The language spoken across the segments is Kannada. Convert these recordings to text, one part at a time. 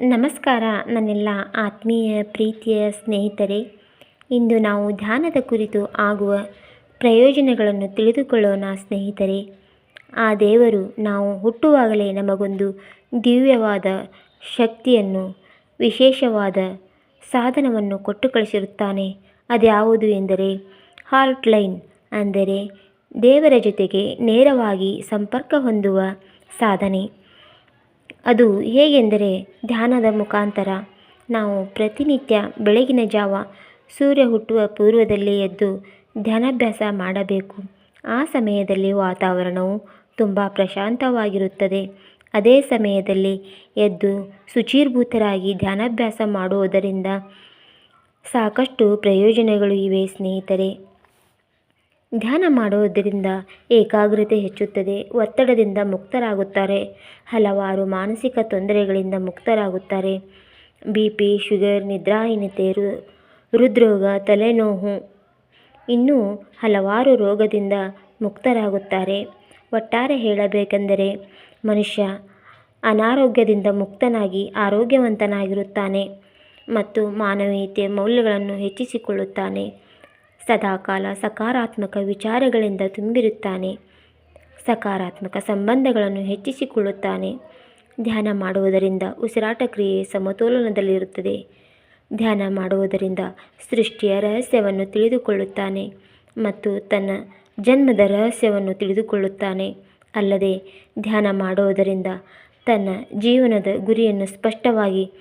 ನಮಸ್ಕಾರ ನನ್ನೆಲ್ಲ ಆತ್ಮೀಯ ಪ್ರೀತಿಯ ಸ್ನೇಹಿತರೆ. ಇಂದು ನಾವು ಧ್ಯಾನದ ಕುರಿತು ಆಗುವ ಪ್ರಯೋಜನಗಳನ್ನು ತಿಳಿದುಕೊಳ್ಳೋಣ ಸ್ನೇಹಿತರೆ. ಆ ದೇವರು ನಾವು ಹುಟ್ಟುವಾಗಲೇ ನಮಗೊಂದು ದಿವ್ಯವಾದ ಶಕ್ತಿಯನ್ನು, ವಿಶೇಷವಾದ ಸಾಧನವನ್ನು ಕೊಟ್ಟು ಕಳಿಸಿರುತ್ತಾನೆ ಅದ್ಯಾವುದು ಎಂದರೆ, ಹಾರ್ಟ್ ಲೈನ್ ಅಂದರೆ ದೇವರ ಜೊತೆಗೆ ನೇರವಾಗಿ ಸಂಪರ್ಕ ಹೊಂದುವ ಸಾಧನೆ. ಅದು ಹೇಗೆಂದರೆ ಧ್ಯಾನದ ಮುಖಾಂತರ ನಾವು ಪ್ರತಿನಿತ್ಯ ಬೆಳಗಿನ ಜಾವ ಸೂರ್ಯ ಹುಟ್ಟುವ ಪೂರ್ವದಲ್ಲೇ ಎದ್ದು ಧ್ಯಾನಾಭ್ಯಾಸ ಮಾಡಬೇಕು. ಆ ಸಮಯದಲ್ಲಿ ವಾತಾವರಣವು ತುಂಬ ಪ್ರಶಾಂತವಾಗಿರುತ್ತದೆ. ಅದೇ ಸಮಯದಲ್ಲಿ ಎದ್ದು ಶುಚೀರ್ಭೂತರಾಗಿ ಧ್ಯಾನಾಭ್ಯಾಸ ಮಾಡುವುದರಿಂದ ಸಾಕಷ್ಟು ಪ್ರಯೋಜನಗಳು ಇವೆ ಸ್ನೇಹಿತರೆ. ಧ್ಯಾನ ಮಾಡುವುದರಿಂದ ಏಕಾಗ್ರತೆ ಹೆಚ್ಚುತ್ತದೆ, ಒತ್ತಡದಿಂದ ಮುಕ್ತರಾಗುತ್ತಾರೆ, ಹಲವಾರು ಮಾನಸಿಕ ತೊಂದರೆಗಳಿಂದ ಮುಕ್ತರಾಗುತ್ತಾರೆ. ಬಿ ಪಿ, ಶುಗರ್, ನಿದ್ರಾಹೀನತೆ ಹೃದ್ರೋಗ, ತಲೆನೋವು, ಇನ್ನೂ ಹಲವಾರು ರೋಗದಿಂದ ಮುಕ್ತರಾಗುತ್ತಾರೆ. ಒಟ್ಟಾರೆ ಹೇಳಬೇಕೆಂದರೆ ಮನುಷ್ಯ ಅನಾರೋಗ್ಯದಿಂದ ಮುಕ್ತನಾಗಿ ಆರೋಗ್ಯವಂತನಾಗಿರುತ್ತಾನೆ ಮತ್ತು ಮಾನವೀಯತೆಯ ಮೌಲ್ಯಗಳನ್ನು ಹೆಚ್ಚಿಸಿಕೊಳ್ಳುತ್ತಾನೆ. ಸದಾಕಾಲ ಸಕಾರಾತ್ಮಕ ವಿಚಾರಗಳಿಂದ ತುಂಬಿರುತ್ತಾನೆ. ಸಕಾರಾತ್ಮಕ ಸಂಬಂಧಗಳನ್ನು ಹೆಚ್ಚಿಸಿಕೊಳ್ಳುತ್ತಾನೆ. ಧ್ಯಾನ ಮಾಡುವುದರಿಂದ ಉಸಿರಾಟ ಕ್ರಿಯೆ ಸಮತೋಲನದಲ್ಲಿರುತ್ತದೆ. ಧ್ಯಾನ ಮಾಡುವುದರಿಂದ ಸೃಷ್ಟಿಯ ರಹಸ್ಯವನ್ನು ತಿಳಿದುಕೊಳ್ಳುತ್ತಾನೆ ಮತ್ತು ತನ್ನ ಜನ್ಮದ ರಹಸ್ಯವನ್ನು ತಿಳಿದುಕೊಳ್ಳುತ್ತಾನೆ. ಅಲ್ಲದೆ ಧ್ಯಾನ ಮಾಡುವುದರಿಂದ ತನ್ನ ಜೀವನದ ಗುರಿಯನ್ನು ಸ್ಪಷ್ಟವಾಗಿ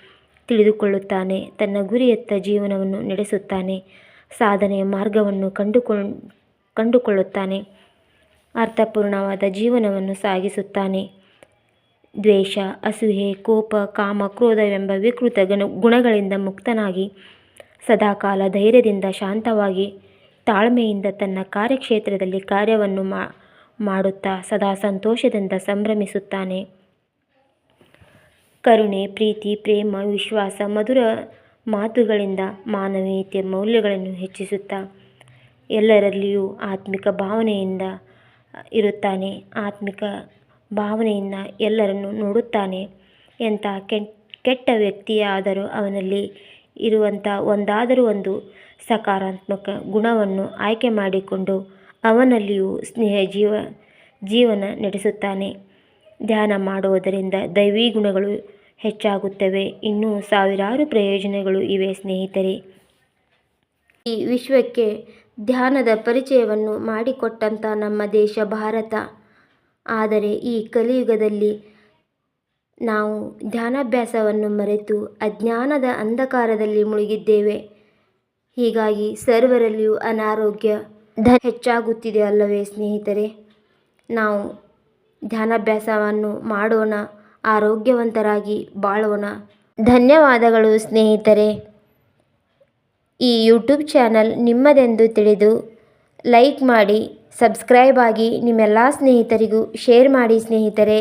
ತಿಳಿದುಕೊಳ್ಳುತ್ತಾನೆ. ತನ್ನ ಗುರಿಯತ್ತ ಜೀವನವನ್ನು ನಡೆಸುತ್ತಾನೆ. ಸಾಧನೆಯ ಮಾರ್ಗವನ್ನು ಕಂಡುಕೊಳ್, ಕಂಡುಕೊಳ್ಳುತ್ತಾನೆ. ಅರ್ಥಪೂರ್ಣವಾದ ಜೀವನವನ್ನು ಸಾಗಿಸುತ್ತಾನೆ. ದ್ವೇಷ ಅಸೂಹೆ ಕೋಪ, ಕಾಮ ಕ್ರೋಧವೆಂಬ ವಿಕೃತ ಗಣ, ಗುಣಗಳಿಂದ ಮುಕ್ತನಾಗಿ ಸದಾಕಾಲ ಧೈರ್ಯದಿಂದ ಶಾಂತವಾಗಿ ತಾಳ್ಮೆಯಿಂದ ತನ್ನ ಕಾರ್ಯಕ್ಷೇತ್ರದಲ್ಲಿ ಕಾರ್ಯವನ್ನು ಮಾಡುತ್ತಾ ಸದಾ ಸಂತೋಷದಿಂದ ಸಂಭ್ರಮಿಸುತ್ತಾನೆ. ಕರುಣೆ, ಪ್ರೀತಿ, ಪ್ರೇಮ, ವಿಶ್ವಾಸ, ಮಧುರ ಮಾತುಗಳಿಂದ ಮಾನವೀಯತೆಯ ಮೌಲ್ಯಗಳನ್ನು ಹೆಚ್ಚಿಸುತ್ತಾ ಎಲ್ಲರಲ್ಲಿಯೂ ಆತ್ಮಿಕ ಭಾವನೆಯಿಂದ ಇರುತ್ತಾನೆ. ಆತ್ಮಿಕ ಭಾವನೆಯಿಂದ ಎಲ್ಲರನ್ನು ನೋಡುತ್ತಾನೆ. ಎಂಥ ಕೆಟ್ಟ ವ್ಯಕ್ತಿಯಾದರೂ ಅವನಲ್ಲಿ ಇರುವಂಥ ಒಂದಾದರೂ ಒಂದು ಸಕಾರಾತ್ಮಕ ಗುಣವನ್ನು ಆಯ್ಕೆ ಮಾಡಿಕೊಂಡು ಅವನಲ್ಲಿಯೂ ಸ್ನೇಹ ಜೀವ, ಜೀವನ ನಡೆಸುತ್ತಾನೆ. ಧ್ಯಾನ ಮಾಡುವುದರಿಂದ ದೈವಿ ಗುಣಗಳು ಹೆಚ್ಚಾಗುತ್ತವೆ. ಇನ್ನೂ ಸಾವಿರಾರು ಪ್ರಯೋಜನಗಳು ಇವೆ, ಸ್ನೇಹಿತರೆ. ಈ ವಿಶ್ವಕ್ಕೆ ಧ್ಯಾನದ ಪರಿಚಯವನ್ನು ಮಾಡಿಕೊಟ್ಟಂಥ ನಮ್ಮ ದೇಶ ಭಾರತ. ಆದರೆ ಈ ಕಲಿಯುಗದಲ್ಲಿ ನಾವು ಧ್ಯಾನಾಭ್ಯಾಸವನ್ನು ಮರೆತು ಅಜ್ಞಾನದ ಅಂಧಕಾರದಲ್ಲಿ ಮುಳುಗಿದ್ದೇವೆ. ಹೀಗಾಗಿ ಸರ್ವರಲ್ಲಿಯೂ ಅನಾರೋಗ್ಯ ಹೆಚ್ಚಾಗುತ್ತಿದೆ ಅಲ್ಲವೇ, ಸ್ನೇಹಿತರೆ. ನಾವು ಧ್ಯಾನಾಭ್ಯಾಸವನ್ನು ಮಾಡೋಣ. ಆರೋಗ್ಯವಂತರಾಗಿ ಬಾಳೋಣ ಧನ್ಯವಾದಗಳು ಸ್ನೇಹಿತರೆ. ಈ ಯೂಟ್ಯೂಬ್ ಚಾನಲ್ ನಿಮ್ಮದೆಂದು ತಿಳಿದು ಲೈಕ್ ಮಾಡಿ, ಸಬ್ಸ್ಕ್ರೈಬ್ ಆಗಿ ನಿಮ್ಮೆಲ್ಲ ಸ್ನೇಹಿತರಿಗೂ ಶೇರ್ ಮಾಡಿ ಸ್ನೇಹಿತರೆ.